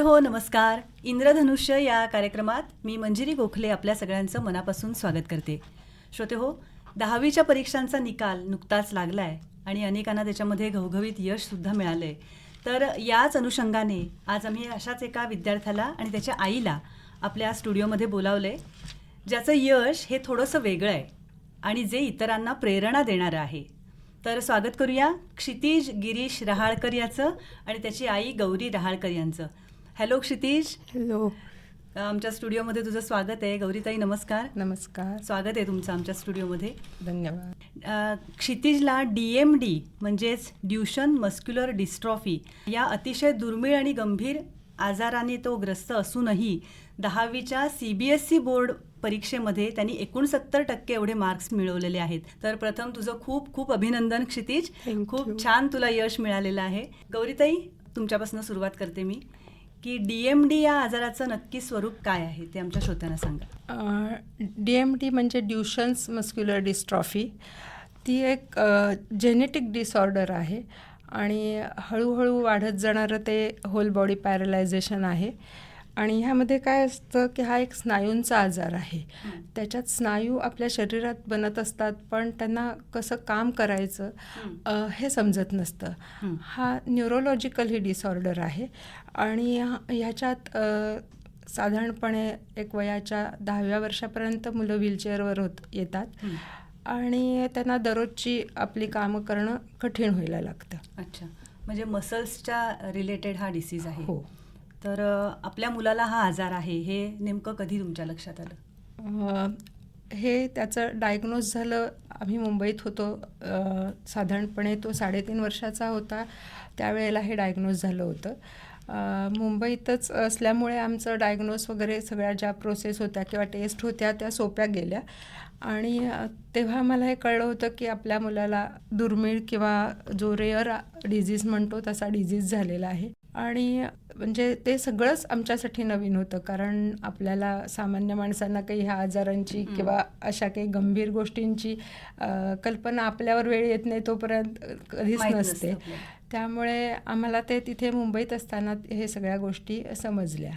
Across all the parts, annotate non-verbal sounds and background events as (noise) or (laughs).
हो नमस्कार. इंद्रधनुष्य या कार्यक्रमात मी मंजिरी गोखले आपल्या सगळ्यांचं मनापासून स्वागत करते. श्रोते हो दहावीच्या परीक्षांचा निकाल नुकताच लागला आहे आणि अनेकांना त्याच्यामध्ये घवघवीत यशसुद्धा मिळालं आहे तर याच अनुषंगाने आज आम्ही अशाच एका विद्यार्थ्याला आणि त्याच्या आईला आपल्या स्टुडिओमध्ये बोलावलं आहे ज्याचं यश हे थोडंसं वेगळं आहे आणि जे इतरांना प्रेरणा देणारं आहे. तर स्वागत करूया क्षितिज गिरीश रहाळकर याचं आणि त्याची आई गौरी रहाळकर यांचं. हॅलो क्षितिज. हॅलो. आमच्या स्टुडिओमध्ये तुझं स्वागत आहे. गौरीताई नमस्कार. नमस्कार. स्वागत आहे तुमचं आमच्या स्टुडिओमध्ये. धन्यवाद. क्षितिजला डी एम डी म्हणजेच ड्युशन मस्क्युलर डिस्ट्रॉफी या अतिशय दुर्मिळ आणि गंभीर आजाराने तो ग्रस्त असूनही दहावीच्या C B S C board परीक्षेमध्ये त्यांनी एकोणसत्तर टक्के एवढे मार्क्स मिळवलेले आहेत. तर प्रथम तुझं खूप खूप अभिनंदन क्षितिज. खूप छान तुला यश मिळालेलं आहे. गौरीताई तुमच्यापासून सुरुवात करते मी. की डी एम डी या आजाराचं नक्की स्वरूप काय आहे ते आमच्या श्रोत्यांना सांगा. डी एम डी म्हणजे ड्युशन्स मस्क्युलर डिस्ट्रॉफी ती एक जेनेटिक डिसऑर्डर आहे आणि हळूहळू वाढत जाणारं ते होल बॉडी पॅरलायझेशन आहे. आणि ह्यामध्ये काय असतं की हा एक स्नायूंचा आजार आहे. त्याच्यात स्नायू आपल्या शरीरात बनत असतात पण त्यांना कसं काम करायचं हे समजत नसतं. हा न्यूरोलॉजिकल ही डिसऑर्डर आहे. आणि ह्या- ह्याच्यात साधारणपणे एक वयाच्या दहाव्या वर्षापर्यंत मुलं व्हीलचेअरवर होत येतात. आणि त्यांना दररोजची आपली कामं करणं कठीण व्हायला लागतं. अच्छा. म्हणजे मसल्सच्या रिलेटेड हा डिसीज आहे. हो. तर आपल्या मुलाला हा आजार आहे हे नेमकं कधी तुमच्या लक्षात आलं? हे त्याचं डायग्नोज झालं. आम्ही मुंबईत होतो. साधारणपणे तो साडेतीन वर्षाचा होता. त्यावेळेला हे डायग्नोज झालं होतं. मुंबईतच असल्यामुळे आमचं डायग्नोस वगैरे सगळ्या ज्या प्रोसेस होत्या किंवा टेस्ट होत्या त्या सोप्या गेल्या. आणि तेव्हा मला हे कळलं होतं की आपल्या मुलाला दुर्मिळ किंवा जो रेअर डिझीज म्हणतो तसा डिझीज झालेला आहे. आणि म्हणजे ते सगळंच आमच्यासाठी नवीन होतं कारण आपल्याला सामान्य माणसांना काही ह्या आजारांची. किंवा अशा काही गंभीर गोष्टींची कल्पना आपल्यावर वेळ येत नाही तोपर्यंत कधीच नसतं. त्यामुळे आम्हाला ते तिथे मुंबईत असताना हे सगळ्या गोष्टी समजल्या.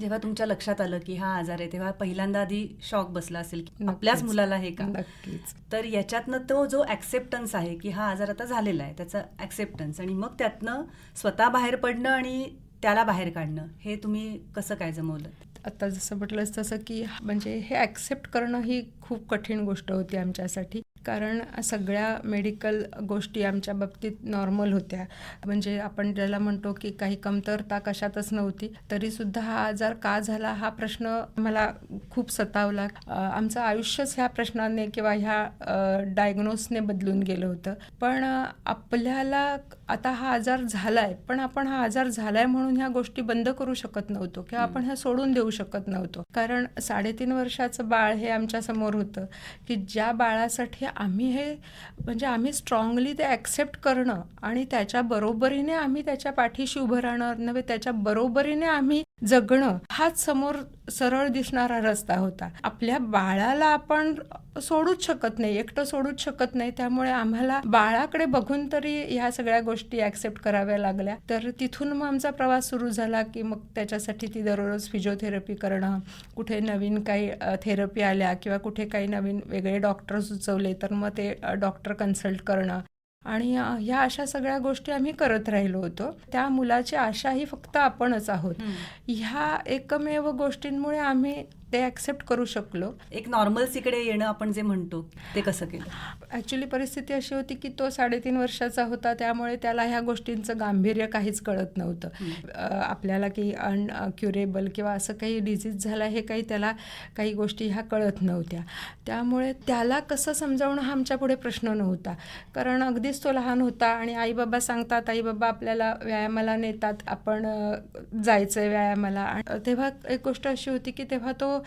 जेव्हा तुमच्या लक्षात आलं की हा आजार आहे तेव्हा पहिल्यांदा आधी शॉक बसला असेल की आपल्याच. मुलाला हे का? नक्कीच. तर याच्यातनं तो जो ॲक्सेप्टन्स आहे की हा आजार आता झालेला आहे त्याचा ॲक्सेप्टन्स आणि मग त्यातनं स्वतः बाहेर पडणं आणि त्याला बाहेर काढणं हे तुम्ही कसं काय जमवलं? आता जसं म्हटलंस तसं की म्हणजे हे ॲक्सेप्ट करणं ही खूप कठीण गोष्ट होती आमच्यासाठी. कारण सगळ्या मेडिकल गोष्टी आमच्या बाबतीत नॉर्मल होत्या. म्हणजे आपण ज्याला म्हणतो की काही कमतरता कशातच नव्हती. तरीसुद्धा हा आजार का झाला हा प्रश्न मला खूप सतावला. आमचं आयुष्यच ह्या प्रश्नाने किंवा ह्या डायग्नोसने बदलून गेलं होतं. पण आपल्याला आता हा आजार झालाय पण आपण हा आजार झालाय म्हणून ह्या गोष्टी बंद करू शकत नव्हतो किंवा आपण ह्या सोडून देऊ शकत नव्हतो. कारण साडेतीन वर्षाचं बाळ हे आमच्यासमोर होतं की ज्या बाळासाठी आम्ही हे म्हणजे आम्ही स्ट्रॉंगली ते ॲक्सेप्ट करणं आणि त्याच्या बरोबरीने आम्ही त्याच्या पाठीशी उभं राहणं नव्हे त्याच्या बरोबरीने आम्ही जगणं हाच समोर सरळ दिसणारा रस्ता होता. आपल्या बाळाला आपण सोडूच शकत नाही एकटं सोडूच शकत नाही. त्यामुळे आम्हाला बाळाकडे बघून तरी ह्या सगळ्या गोष्टी ऍक्सेप्ट कराव्या लागल्या. तर तिथून मग आमचा प्रवास सुरू झाला की मग त्याच्यासाठी ती दररोज फिजिओथेरपी करणं कुठे नवीन काही थेरपी आल्या किंवा कुठे काही नवीन वेगळे डॉक्टर सुचवले तर मग ते डॉक्टर कन्सल्ट करणं. आणि ह्या अशा सगळ्या गोष्टी आम्ही करत राहिलो होतो. त्या मुलाची आशा ही फक्त आपणच आहोत. ह्या एकमेव गोष्टींमुळे आम्ही ते ॲक्सेप्ट करू शकलो. एक नॉर्मल्सीकडे येणं आपण जे म्हणतो ते कसं केलं? ॲक्च्युली परिस्थिती अशी होती की तो साडेतीन वर्षाचा होता त्यामुळे त्याला ह्या गोष्टींचं गांभीर्य काहीच कळत नव्हतं. आपल्याला की अनक्युरेबल किंवा असं काही डिझीज झाला हे काही त्याला काही गोष्टी ह्या कळत नव्हत्या. त्यामुळे त्याला कसं समजावणं हा आमच्या पुढे प्रश्न नव्हता. कारण अगदीच तो लहान होता आणि आई बाबा सांगतात आई बाबा आपल्याला व्यायामाला नेतात आपण जायचं आहे व्यायामाला. तेव्हा एक गोष्ट अशी होती की तेव्हा तो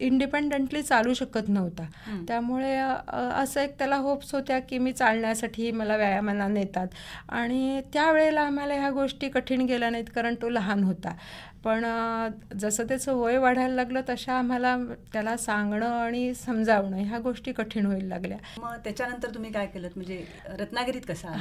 इंडिपेंडंटली चालू शकत नव्हता. त्यामुळे असं एक त्याला होप्स होत्या की मी चालण्यासाठी मला व्यायामाला नेतात. आणि त्यावेळेला आम्हाला ह्या गोष्टी कठीण गेल्या नाहीत कारण तो लहान होता. पण जसं त्याचं वय वाढायला लागलं तशा आम्हाला त्याला सांगणं आणि समजावणं ह्या गोष्टी कठीण व्हायला लागल्या. मग त्याच्यानंतर तुम्ही काय केलं म्हणजे रत्नागिरीत कसं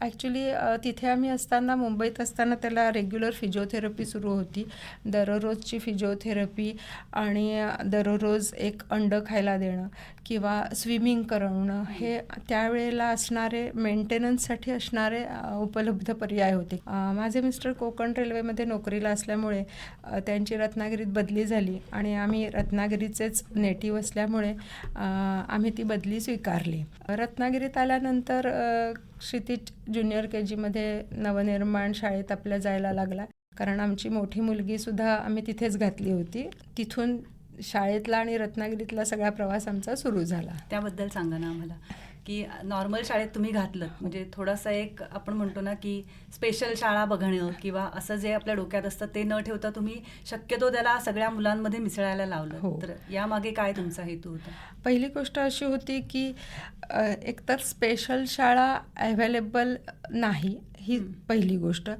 ॲक्च्युली तिथे आम्ही असताना मुंबईत असताना त्याला रेग्युलर फिजिओथेरपी सुरू होती. दररोजची फिजिओथेरपी आणि दररोज एक अंड खायला देणं किंवा स्विमिंग करवणं हे त्यावेळेला असणारे मेंटेनन्ससाठी असणारे उपलब्ध पर्याय होते. माझे मिस्टर कोकण रेल्वेमध्ये नोकरीला असल्यामुळे असल्यामुळे त्यांची रत्नागिरीत बदली झाली आणि आम्ही रत्नागिरीचेच नेटिव्ह असल्यामुळे आम्ही ती बदली स्वीकारली. रत्नागिरीत आल्यानंतर क्षितिज ज्युनियर के जीमध्ये नवनिर्माण शाळेत आपल्या जायला लागला. कारण आमची मोठी मुलगीसुद्धा आम्ही तिथेच घातली होती. तिथून शाळेतला आणि रत्नागिरीतला सगळा प्रवास आमचा सुरू झाला. त्याबद्दल सांगा ना आम्हाला. की नॉर्मल शाळेत तुम्ही घातलं. म्हणजे थोडासा एक आपण म्हणतो ना की स्पेशल शाळा बघणं किंवा असं जे आपल्या डोक्यात असतं ते न ठेवता तुम्ही शक्यतो त्याला सगळ्या मुलांमध्ये मिसळायला लावलं. हो. तर यामागे काय तुमचा हेतू होता? पहिली गोष्ट अशी होती की एकतर स्पेशल शाळा अवेलेबल नाही. ही. पहिली गोष्ट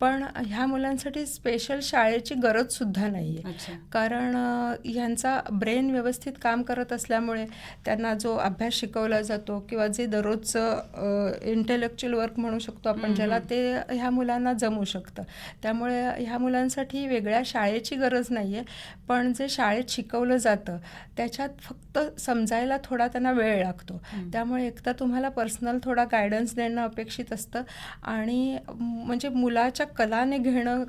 पण ह्या मुलांसाठी स्पेशल शाळेची गरजसुद्धा नाही आहे कारण ह्यांचा ब्रेन व्यवस्थित काम करत असल्यामुळे त्यांना जो अभ्यास शिकवला जातो किंवा जे दररोजचं इंटेलेक्च्युअल वर्क म्हणू शकतो आपण ज्याला. ते ह्या मुलांना जमू शकतं त्यामुळे ह्या मुलांसाठी वेगळ्या शाळेची गरज नाही आहे पण जे शाळेत शिकवलं जातं त्याच्यात फक्त समजायला थोडा त्यांना वेळ लागतो. त्यामुळे एकतर तुम्हाला पर्सनल थोडा गायडन्स देणं अपेक्षित असतं आणि आणि म्हणजे मुलाच्या कलाने घेणं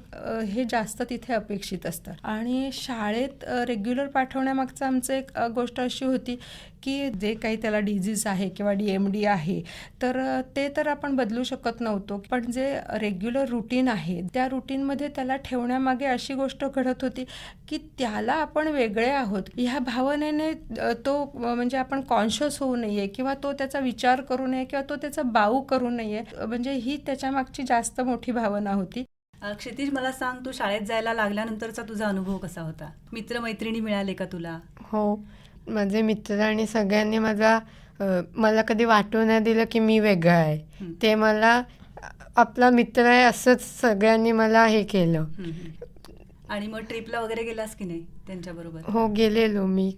हे जास्त तिथे अपेक्षित असतं. आणि शाळेत रेग्युलर पाठवण्यामागचं आमचं एक गोष्ट अशी होती की जे काही त्याला डिझीज आहे किंवा डी एम डी आहे तर ते तर आपण बदलू शकत नव्हतो. पण जे रेग्युलर रुटीन आहे त्या रुटीनमध्ये त्याला ठेवण्यामागे अशी गोष्ट घडत होती की त्याला आपण वेगळे आहोत. ह्या भावनेने तो म्हणजे आपण कॉन्शियस होऊ नये किंवा तो त्याचा विचार करू नये किंवा तो त्याचा बाऊ करू नये म्हणजे ही त्याच्यामागची जास्त मोठी भावना होती. क्षितिज मला सांग तू शाळेत जायला लागल्यानंतरचा तुझा अनुभव कसा होता? मित्रमैत्रिणी मिळाले का तुला? हो माझे मित्र आणि सगळ्यांनी माझा मला कधी वाटू नाही दिलं की मी वेगळं आहे. ते मला आपला मित्र आहे असंच सगळ्यांनी मला हे केलं. आणि मग ट्रिपला वगैरे गेलास की नाही त्यांच्याबरोबर हो गेलेलो मी.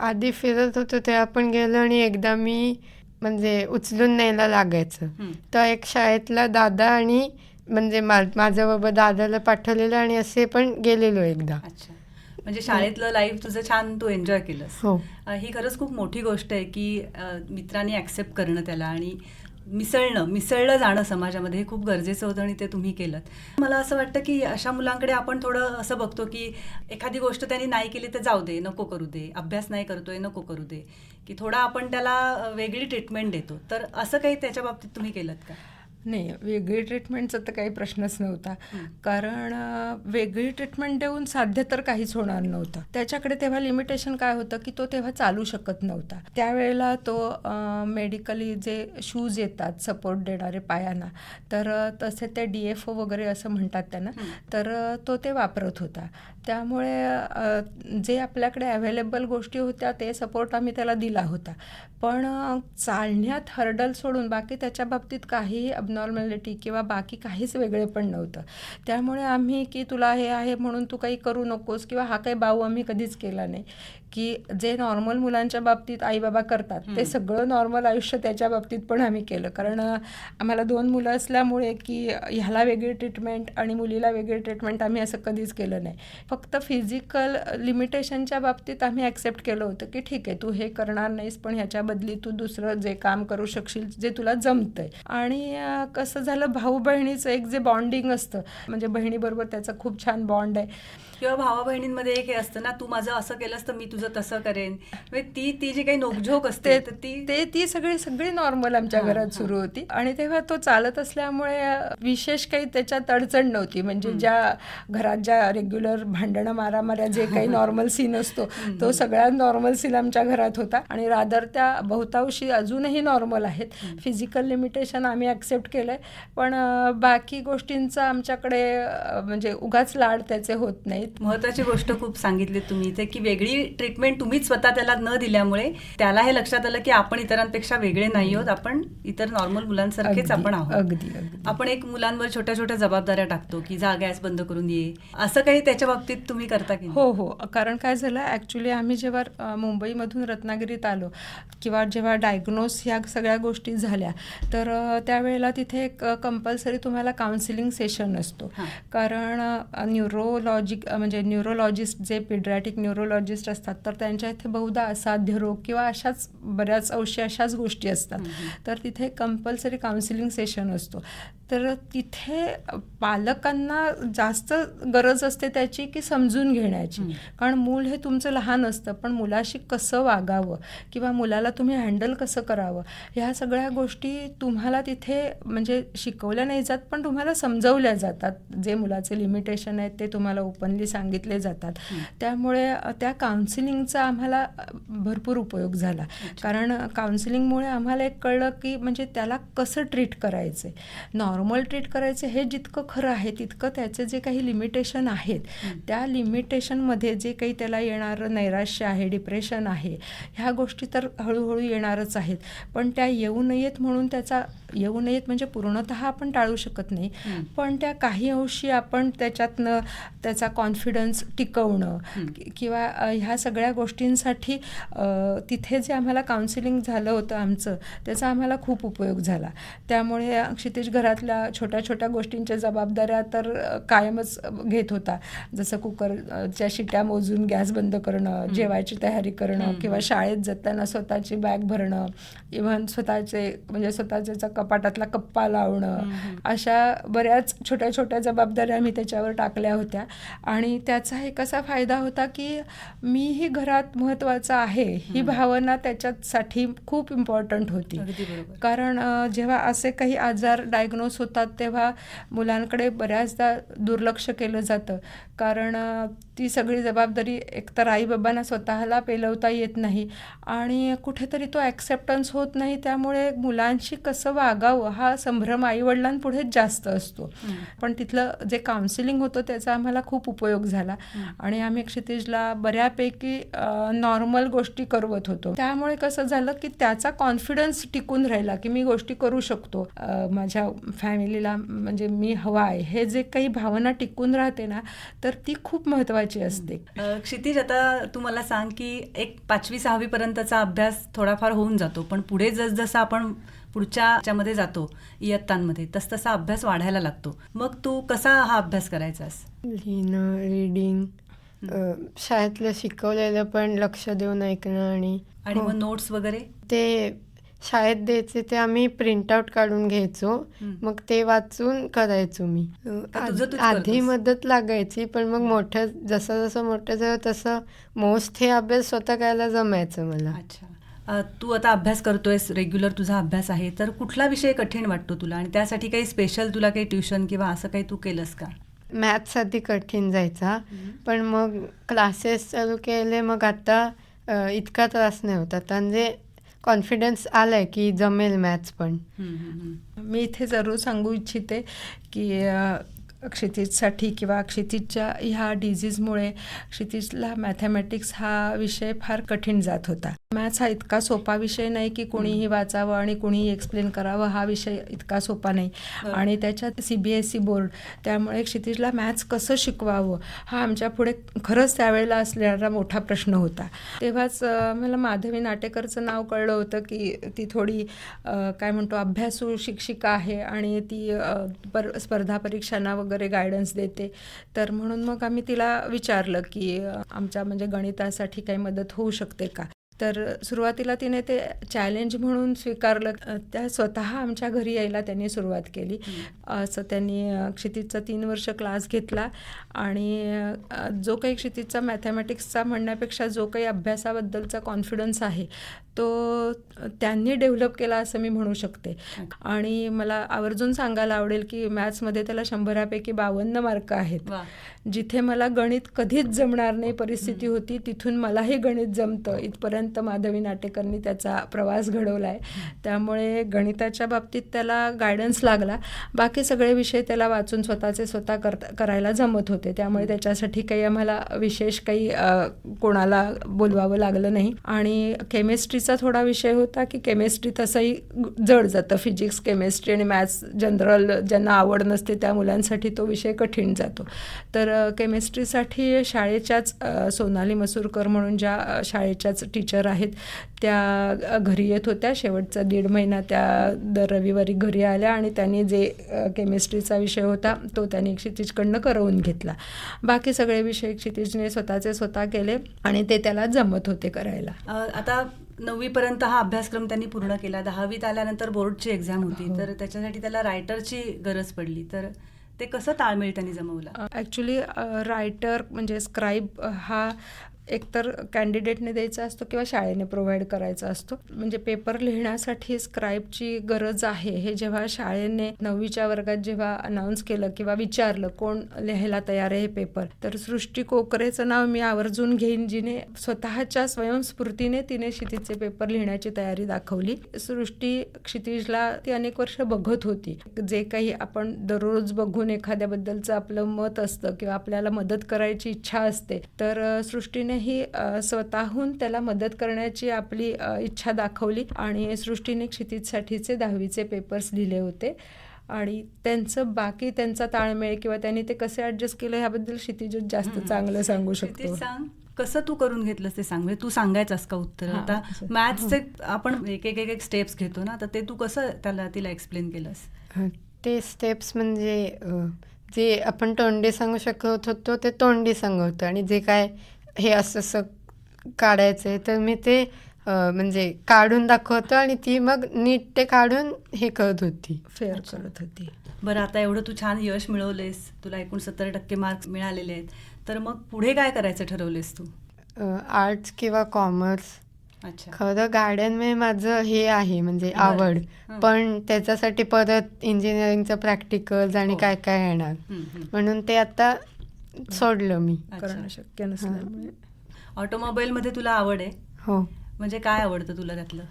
आधी फिरत होतो तेव्हा पण गेलो आणि एकदा मी म्हणजे उचलून न्यायला लागायचं. तर एक शाळेतला दादा आणि म्हणजे मा माझ्याबरोबर दादाला पाठवलेलं आणि असे पण गेलेलो एकदा. अच्छा. म्हणजे शाळेतलं लाईफ तुझं छान तू एन्जॉय केलंस. हो. ही खरंच खूप मोठी गोष्ट आहे की मित्रांनी ॲक्सेप्ट करणं त्याला आणि मिसळणं मिसळलं जाणं समाजामध्ये हे खूप गरजेचं होतं आणि ते तुम्ही केलं मला असं वाटतं की अशा मुलांकडे आपण थोडं असं बघतो की एखादी गोष्ट त्यांनी नाही केली तर जाऊ दे नको करू दे अभ्यास नाही करतोय नको करू दे की थोडा आपण त्याला वेगळी ट्रीटमेंट देतो. तर असं काही त्याच्या बाबतीत तुम्ही केलं का? नाही वेगळी ट्रीटमेंटचा तर काही प्रश्नच नव्हता. कारण वेगळी ट्रीटमेंट देऊन साध्य तर काहीच होणार नव्हतं. त्याच्याकडे तेव्हा लिमिटेशन काय होतं की तो तेव्हा चालू शकत नव्हता. त्यावेळेला तो मेडिकली जे शूज येतात सपोर्ट देणारे पायांना तर तसे ते डी एफ ओ वगैरे असं म्हणतात त्यांना. तर तो ते वापरत होता. त्यामुळे जे आपल्याकडे अवेलेबल गोष्टी होत्या ते सपोर्ट आम्ही त्याला दिला होता. पण चालण्यात हर्डल सोडून बाकी त्याच्या बाबतीत काहीही अबनॉर्मॅलिटी किंवा बाकी काहीच वेगळे पण नव्हतं. त्यामुळे आम्ही की तुला हे आहे म्हणून तू काही करू नकोस किंवा हा काही बाऊ आम्ही कधीच केला नाही. की जे नॉर्मल मुलांच्या बाबतीत आई बाबा करतात ते. सगळं नॉर्मल आयुष्य त्याच्या बाबतीत पण आम्ही केलं. कारण आम्हाला दोन मुलं असल्यामुळे की ह्याला वेगळी ट्रीटमेंट आणि मुलीला वेगळी ट्रीटमेंट आम्ही असं कधीच केलं नाही. फक्त फिजिकल लिमिटेशनच्या बाबतीत आम्ही ॲक्सेप्ट केलं होतं की ठीक आहे तू हे करणार नाहीस पण ह्याच्या बदली तू दुसरं जे काम करू शकशील जे तुला जमतंय. आणि कसं झालं भाऊ बहिणीचं एक जे बॉन्डिंग असतं म्हणजे बहिणीबरोबर त्याचा खूप छान बॉन्ड आहे. किंवा भावा बहिणींमध्ये एक हे असतं ना तू माझं असं केलंस तर मी तुझं तसं करेन. म्हणजे ती ती जी काही नोकझोक असते ते तर ती ते ती सगळी सगळी नॉर्मल आमच्या घरात. सुरू होती. आणि तेव्हा तो चालत असल्यामुळे विशेष काही त्याच्यात अडचण नव्हती. म्हणजे ज्या घरात ज्या रेग्युलर भांडणं मारामाऱ्या जे काही (laughs) नॉर्मल सीन असतो तो सगळ्यात नॉर्मल सीन आमच्या घरात होता. आणि रादर त्या बहुतांशी अजूनही नॉर्मल आहेत. फिजिकल लिमिटेशन आम्ही ॲक्सेप्ट केलं आहे पण बाकी गोष्टींचा आमच्याकडे म्हणजे उगाच लाड त्याचे होत नाहीत. महत्वाची गोष्ट खूप सांगितली तुम्ही इथे की वेगळी ट्रीटमेंट तुम्हीच स्वतः त्याला न दिल्यामुळे त्याला हे लक्षात आलं की आपण इतरांपेक्षा वेगळे नाही आहोत आपण इतर नॉर्मल मुलांसारखेच आपण आहोत. आपण एक मुलांवर छोट्या छोट्या जबाबदाऱ्या टाकतो की जा गॅस बंद करून ये. असं काही त्याच्या बाबतीत तुम्ही करता की? हो हो. कारण काय झालं ॲक्च्युली आम्ही जेव्हा मुंबईमधून रत्नागिरीत आलो किंवा जेव्हा डायग्नोस ह्या सगळ्या गोष्टी झाल्या तर त्यावेळेला तिथे एक कंपल्सरी तुम्हाला काउन्सिलिंग सेशन असतो. कारण न्यूरोलॉजिक म्हणजे न्यूरोलॉजिस्ट जे पिड्रॅटिक न्यूरोलॉजिस्ट असतात तर त्यांच्या इथे बहुधा असाध्य रोग किंवा अशाच बऱ्याच अंशी अशाच गोष्टी असतात. तर तिथे कंपल्सरी काउन्सिलिंग सेशन असतो. तर तिथे पालकांना जास्त गरज असते त्याची की समजून घेण्याची. कारण मूल हे तुमचं लहान असतं पण मुलाशी कसं वागावं किंवा मुलाला तुम्ही हँडल कसं करावं ह्या सगळ्या गोष्टी तुम्हाला तिथे म्हणजे शिकवल्या नाही जात पण तुम्हाला समजवल्या जातात. जे मुलाचे लिमिटेशन आहेत ते तुम्हाला ओपनली सांगितले जातात. त्यामुळे त्या काउन्सिलिंगचा आम्हाला भरपूर उपयोग झाला. कारण काउन्सिलिंगमुळे आम्हाला एक कळलं की म्हणजे त्याला कसं ट्रीट करायचं नॉर्मल ट्रीट करायचं हे जितकं खरं आहे तितकं त्याचे जे काही लिमिटेशन आहेत त्या लिमिटेशनमध्ये जे काही त्याला येणारं नैराश्य आहे डिप्रेशन आहे ह्या गोष्टी तर हळूहळू येणारच आहेत. पण त्या येऊ नयेत म्हणून त्याचा येऊ नयेत म्हणजे पूर्णतः आपण टाळू शकत नाही. पण त्या काही अंशी आपण त्याच्यातनं त्याचा कॉन्फिडन्स टिकवणं किंवा ह्या सगळ्या गोष्टींसाठी तिथे जे आम्हाला काउन्सिलिंग झालं होतं आमचं त्याचा आम्हाला खूप उपयोग झाला. त्यामुळे क्षितिज घरातल्या छोट्या छोट्या गोष्टींच्या जबाबदाऱ्या तर कायमच घेत होता. जसं कुकरच्या शिट्या मोजून गॅस बंद करणं जेवायची तयारी करणं किंवा शाळेत जाताना स्वतःची बॅग भरणं इव्हन स्वतःचे म्हणजे स्वतःच्या कपाटातला कप्पा लावणं अशा बऱ्याच छोट्या छोट्या जबाबदाऱ्या मी त्याच्यावर टाकल्या होत्या. आणि त्याचा एक असा फायदा होता की मीही घरात महत्त्वाचा आहे ही भावना त्याच्यासाठी खूप इम्पॉर्टंट होती. कारण जेव्हा असे काही आजार डायग्नोस होतात तेव्हा मुलांकडे बऱ्याचदा दुर्लक्ष केलं जातं. कारण ती सगळी जबाबदारी एकतर आईबाबांना स्वतःला पेलवता येत नाही आणि कुठेतरी तो ॲक्सेप्टन्स होत नाही. त्यामुळे मुलांशी कसं वागावं हा संभ्रम आईवडिलांपुढेच जास्त असतो. पण तिथलं जे काउन्सिलिंग होतं त्याचा आम्हाला खूप उपयोग झाला. आणि आम्ही क्षितिजला बऱ्यापैकी नॉर्मल गोष्टी करवत होतो. त्यामुळे कसं झालं की त्याचा कॉन्फिडन्स टिकून राहिला की मी गोष्टी करू शकतो. माझ्या फॅमिलीला म्हणजे मी हवा आहे हे जे काही भावना टिकून राहते ना तर ती खूप महत्त्वाची असते. क्षितिज आता तू मला सांग की एक पाचवी सहावी पर्यंतचा अभ्यास थोडाफार होऊन जातो पण पुढे जसजसं आपण पुढच्या ह्याच्यामध्ये जातो इयत्तांमध्ये तसतसा अभ्यास वाढायला लागतो. मग तू कसा हा अभ्यास करायचास? लिहिणं रीडिंग शाळेतलं शिकवलेलं पण लक्ष देऊन ऐकणं आणि आणि हो. मग नोट्स वगैरे? ते शाळेत द्यायचे ते आम्ही प्रिंटआउट काढून घ्यायचो. मग ते वाचून करायचो मी. आधी? मदत लागायची पण मग मोठं जसं जसं मोठं झालं तसं मोस्ट हे अभ्यास स्वतः करायला जमायचं मला. अच्छा. तू आता अभ्यास करतोयस रेग्युलर तुझा अभ्यास आहे तर कुठला विषय कठीण वाटतो तुला? आणि त्यासाठी काही स्पेशल तुला काही ट्युशन किंवा असं काही तू केलंस का? मॅथ्स आधी कठीण जायचा पण मग क्लासेस चालू केले मग आता इतका त्रास नाही होत. म्हणजे कॉन्फिडन्स आलाय की जमेल मॅथ्स पण. मी इथे जरूर सांगू इच्छिते की क्षितिजसाठी किंवा क्षितिजच्या ह्या डिझीजमुळे क्षितिजला मॅथमॅटिक्स हा विषय फार कठीण जात होता. मॅथ्स हा इतका सोपा विषय नाही की कोणीही वाचावं आणि कोणीही एक्सप्लेन करावं हा विषय इतका सोपा नाही. आणि त्याच्यात C B S E board त्यामुळे क्षितिजला मॅथ्स कसं शिकवावं हा आमच्या पुढे खरंच त्यावेळेला असलेला मोठा प्रश्न होता. तेव्हाच मला माधवी नाटेकरचं नाव कळलं होतं की ती थोडी काय म्हणतो अभ्यासू शिक्षिका आहे आणि ती पर स्पर्धा परीक्षांना वगैरे गायडन्स देते. तर म्हणून मग आम्ही तिला विचारलं की आमच्या म्हणजे गणितासाठी काही मदत होऊ शकते का? तर सुरुवातीला तिने ते चॅलेंज म्हणून स्वीकारलं. त्या स्वतः आमच्या घरी यायला त्यांनी सुरुवात केली. असं त्यांनी क्षितिजचा तीन वर्ष क्लास घेतला. आणि जो काही क्षितिजचा मॅथमॅटिक्सचा म्हणण्यापेक्षा जो काही अभ्यासाबद्दलचा कॉन्फिडन्स आहे तो त्यांनी डेव्हलप केला असं मी म्हणू शकते. आणि मला आवर्जून सांगायला आवडेल की मॅथ्समध्ये त्याला शंभरापैकी बावन्न मार्क आहेत. जिथे मला गणित कधीच जमणार नाही परिस्थिती होती तिथून मलाही गणित जमतं. इथपर्यंत माधवी नाटेकरनी त्याचा प्रवास घडवला आहे त्यामुळे गणिताच्या बाबतीत त्याला गायडन्स लागला. बाकी सगळे विषय त्याला वाचून स्वतःचे स्वतः करता करायला जमत होते. त्यामुळे त्याच्यासाठी काही आम्हाला विशेष काही कोणाला बोलवावं लागलं नाही. आणि केमिस्ट्रीचा थोडा विषय होता की केमिस्ट्री तसंही जड जातं. फिजिक्स केमिस्ट्री आणि मॅथ्स जनरल ज्यांना आवड नसते त्या मुलांसाठी तो विषय कठीण जातो. तर केमिस्ट्रीसाठी शाळेच्याच सोनाली मसूरकर म्हणून ज्या शाळेच्याच टीचर आहेत. त्या घरी येत होत्या. शेवटचा दीड महिना त्या दर रविवारी घरी आल्या आणि त्यांनी जे केमिस्ट्रीचा विषय होता तो त्यांनी क्षितिजकडनं करवून घेतला. बाकी सगळे विषय क्षितिजने स्वतःचे स्वतः केले आणि ते त्याला जमत होते करायला. आता नववीपर्यंत हा अभ्यासक्रम त्यांनी पूर्ण केला. दहावीत आल्यानंतर बोर्डची एक्झाम होती. हो. तर त्याच्यासाठी त्याला रायटरची गरज पडली. तर ते कसं ताळमेळ त्यांनी जमवला? ॲक्च्युली रायटर म्हणजे स्क्राईब हा एकतर कॅन्डिडेटने द्यायचा असतो किंवा शाळेने प्रोव्हाइड करायचा असतो. म्हणजे पेपर लिहिण्यासाठी स्क्राईबची गरज आहे. हे जेव्हा शाळेने नववीच्या वर्गात जेव्हा अनाऊन्स केलं किंवा विचारलं कोण लिहायला तयार आहे हे पेपर तर सृष्टी कोकरेचं नाव मी आवर्जून घेईन जिने स्वतःच्या स्वयंस्फूर्तीने तिने क्षितिजचे पेपर लिहिण्याची तयारी दाखवली. सृष्टी क्षितिजला ती अनेक वर्ष बघत होती. जे काही आपण दररोज बघून एखाद्याबद्दलचं आपलं मत असतं किंवा आपल्याला मदत करायची इच्छा असते तर सृष्टीने अ, स्वतःहून त्याला मदत करण्याची आपली इच्छा दाखवली आणि सृष्टीने क्षितिजसाठीचे दहावीचे पेपर्स लिहिले होते. आणि त्यांचं बाकी त्यांचा ताळमेळ किंवा त्यांनी ते कसे ॲडजस्ट केलं ह्याबद्दल क्षितिजच जास्त. चांगलं सांगू ते शकतो. सांग कसं तू करून घेतलंस ते सांग? म्हणजे तू सांगायचास का उत्तर? हा, आता. मॅथ्सचे आपण एक एक एक एक स्टेप्स घेतो ना तर ते तू कसं त्याला तिला एक्सप्लेन केलंस? ते स्टेप्स म्हणजे जे आपण तोंडी सांगू शकत होतो ते तोंडी सांगत आणि जे काय हे असं असं काढायचं आहे तर मी ते म्हणजे काढून दाखवतो आणि ती मग नीट ते काढून हे करत होती फेअर. करत होती बरं आता एवढं तू छान यश मिळवलेस तुला एकूण सत्तर टक्के मार्क्स मिळालेले आहेत तर मग पुढे काय करायचं ठरवलेस तू आर्ट्स किंवा कॉमर्स अच्छा खरं गार्डनमध्ये माझं हे आहे म्हणजे. आवड. पण त्याच्यासाठी परत इंजिनिअरिंगचं प्रॅक्टिकल्स आणि हो. काय काय येणार. म्हणून ते आता सोडलं मी. करणं शक्य नसल्यामुळे. ऑटोमोबाईलमध्ये तुला आवड आहे? हो. म्हणजे काय आवडतं तुला त्यातलं?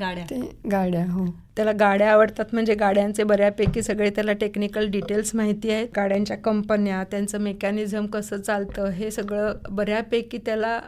गाड्या? ते गाड्या हो. त्याला गाड्या आवडतात म्हणजे गाड्यांचे बऱ्यापैकी सगळे त्याला टेक्निकल डिटेल्स माहिती आहेत. गाड्यांच्या कंपन्या त्यांचं मेकॅनिझम कसं चालतं हे सगळं बऱ्यापैकी त्याला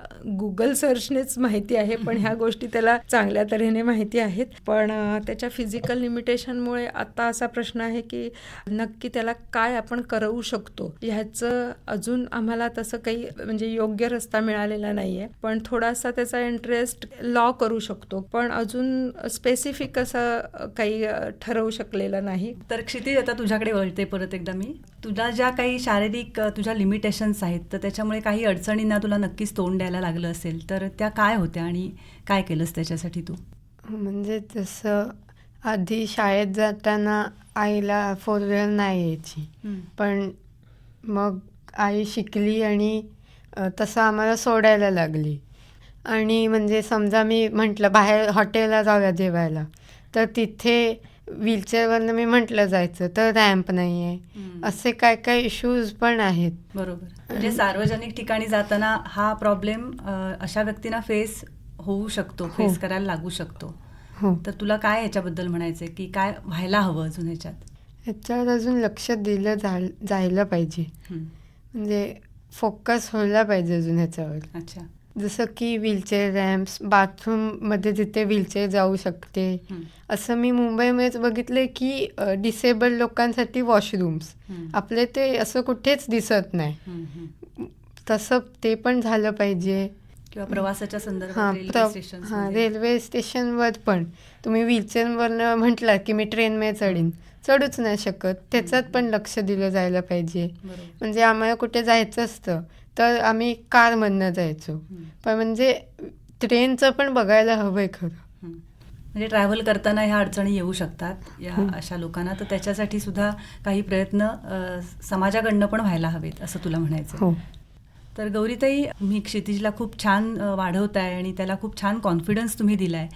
गुगल सर्चनेच माहिती आहे पण ह्या गोष्टी त्याला चांगल्या तऱ्हेने माहिती आहेत. पण त्याच्या फिजिकल लिमिटेशनमुळे आता असा प्रश्न आहे की नक्की त्याला काय आपण करवू शकतो? ह्याचं अजून आम्हाला तसं काही म्हणजे योग्य रस्ता मिळालेला नाही आहे पण थोडासा त्याचा इंटरेस्ट लॉ करू शकतो. पण अजून स्पेसिफिक असं काही ठरवू शकलेलं नाही. तर क्षितिज आता तुझ्याकडे वळते परत एकदा मी. तुला ज्या काही शारीरिक तुझ्या लिमिटेशन्स आहेत तर त्याच्यामुळे काही अडचणींना तुला नक्कीच तोंड द्यायला लागलं असेल तर त्या काय होत्या आणि काय केलंस त्याच्यासाठी तू? म्हणजे जसं आधी शाळेत जाताना आईला फोर व्हीलर नाही यायची. पण मग आई शिकली आणि तसं आम्हाला सोडायला लागली. आणि म्हणजे समजा मी म्हटलं बाहेर हॉटेलला जाऊया जेवायला. तर तिथे व्हीलचेअरवरनं मी म्हटलं जायचं तर रॅम्प नाही आहे. असे काय काय इश्यूज पण आहेत. बरोबर. म्हणजे सार्वजनिक ठिकाणी जाताना हा प्रॉब्लेम अशा व्यक्तींना फेस होऊ शकतो हो. फेस करायला लागू शकतो. हो. तर तुला काय ह्याच्याबद्दल म्हणायचंय? की काय व्हायला हवं अजून ह्याच्यात ह्याच्यावर अजून लक्ष दिलं जा जायला पाहिजे. म्हणजे फोकस व्हायला पाहिजे अजून ह्याच्यावर अच्छा. जसं की व्हीलचेअर रॅम्प्स बाथरूममध्ये जिथे व्हीलचेअर जाऊ शकते. असं मी मुंबईमध्येच बघितलं की डिसेबल लोकांसाठी वॉशरूम्स. आपले ते असं कुठेच दिसत नाही. तसं ते पण झालं पाहिजे. किंवा प्रवासाच्या संदर्भात हां. रेल्वे स्टेशनवर पण. तुम्ही व्हीलचेअरवरनं म्हटलात की मी ट्रेनमध्ये चढीन. चढूच नाही शकत. त्याच्यात पण लक्ष दिलं जायला पाहिजे. म्हणजे आम्हाला कुठे जायचं असतं. तर आम्ही कारमधनं जायचो. पण म्हणजे ट्रेनचं पण बघायला हवं आहे खरं. म्हणजे ट्रॅव्हल करताना ह्या अडचणी येऊ शकतात या अशा लोकांना. तर त्याच्यासाठी सुद्धा काही प्रयत्न समाजाकडनं पण व्हायला हवेत असं तुला म्हणायचं हो. तर गौरीताई मी क्षितिजला खूप छान अ, वाढवताय आणि त्याला खूप छान कॉन्फिडन्स तुम्ही दिलाय.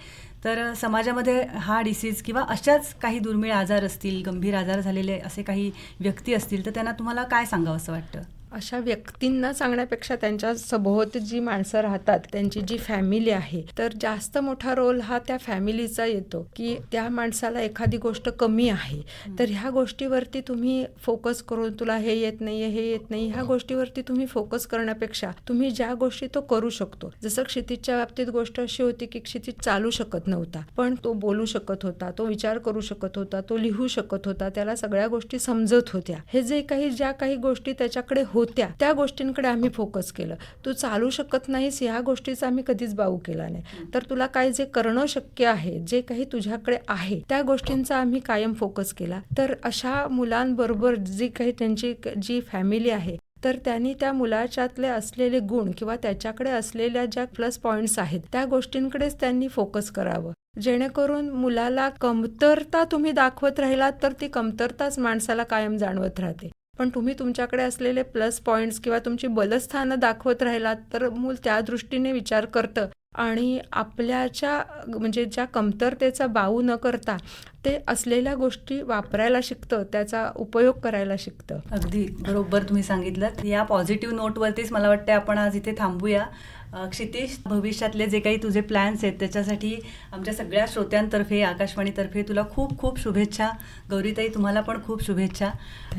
तर अ, समाजामध्ये हा डिसीज किंवा अशाच काही दुर्मिळ आजार असतील गंभीर आजार झालेले असे काही व्यक्ती असतील तर त्यांना तुम्हाला काय सांगावं असं वाटतं? अशा व्यक्तींना सांगण्यापेक्षा त्यांच्या सभोवत जी माणसं राहतात त्यांची जी फॅमिली आहे तर जास्त मोठा रोल हा त्या फॅमिलीचा येतो की त्या माणसाला एखादी गोष्ट कमी आहे. तर ह्या गोष्टीवरती तुम्ही फोकस करून तुला हे येत नाही हे येत नाही ह्या गोष्टीवरती तुम्ही फोकस करण्यापेक्षा तुम्ही ज्या गोष्टी तो करू शकतो. जसं क्षितिजच्या बाबतीत गोष्ट अशी होती की क्षितिज चालू शकत नव्हता पण तो बोलू शकत होता तो विचार करू शकत होता तो लिहू शकत होता त्याला सगळ्या गोष्टी समजत होत्या. हे जे काही ज्या काही गोष्टी त्याच्याकडे होत्या. त्या गोष्टींकडे आम्ही फोकस केलं. तू चालू शकत नाहीस ह्या गोष्टीचा आम्ही कधीच बाऊ केला नाही. तर तुला काय जे करणं शक्य आहे जे काही तुझ्याकडे आहे त्या गोष्टींचा आम्ही कायम फोकस केला. तर अशा मुलांबरोबर जी काही त्यांची जी फॅमिली आहे तर त्यांनी त्या मुलाच्यातले असलेले गुण किंवा त्याच्याकडे असलेल्या ज्या प्लस पॉईंट्स आहेत त्या गोष्टींकडेच त्यांनी फोकस करावं. जेणेकरून मुलाला कमतरता तुम्ही दाखवत राहिलात तर ती कमतरताच माणसाला कायम जाणवत राहते. पण तुम्ही तुमच्याकडे असलेले प्लस पॉईंट्स किंवा तुमची बलस्थानं दाखवत राहिलात तर मूल त्या दृष्टीने विचार करतं. आणि आपल्याच्या म्हणजे ज्या कमतरतेचा बाऊ न करता ते असलेल्या गोष्टी वापरायला शिकतं त्याचा उपयोग करायला शिकतं. अगदी बरोबर तुम्ही सांगितलं या पॉझिटिव्ह नोटवरतीच मला वाटतं आपण आज इथे थांबूया. अ, क्षितिज भविष्यातले जे काही तुझे प्लॅन्स आहेत त्याच्यासाठी आमच्या सगळ्या श्रोत्यांतर्फे आकाशवाणीतर्फे तुला खूप खूप शुभेच्छा. गौरीताई तुम्हाला पण खूप शुभेच्छा.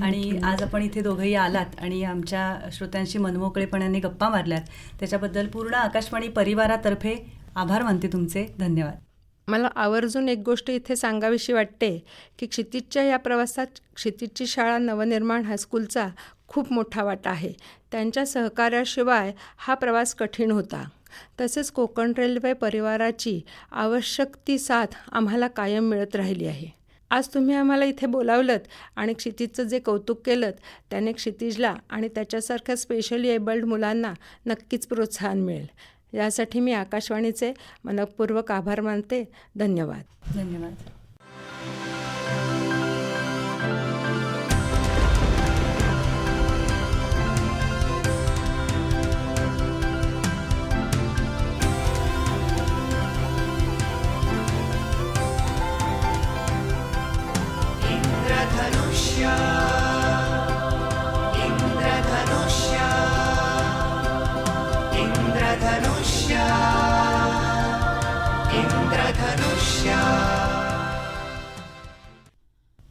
आणि आज आपण इथे दोघंही आलात आणि आमच्या श्रोत्यांशी मनमोकळेपणाने गप्पा मारल्यात. त्याच्याबद्दल पूर्ण आकाशवाणी परिवारातर्फे आभार मानते तुमचे. धन्यवाद. मला आवर्जून एक गोष्ट इथे सांगावीशी वाटते की क्षितिजच्या या प्रवासात क्षितिजची शाळा नवनिर्माण हायस्कूलचा खूप मोठा वाटा आहे. त्यांच्या सहकार्याशिवाय हा प्रवास कठीण होता. तसेच कोकण रेल्वे परिवाराची आवश्यक ती साथ आम्हाला कायम मिळत राहिली आहे. आज तुम्ही आम्हाला इथे बोलावलं आणि क्षितिजचं जे कौतुक केलं त्याने क्षितिजला आणि त्याच्यासारख्या स्पेशली एबल्ड मुलांना नक्कीच प्रोत्साहन मिळेल. यासाठी मी आकाशवाणीचे मनपूर्वक आभार मानते. धन्यवाद. धन्यवाद.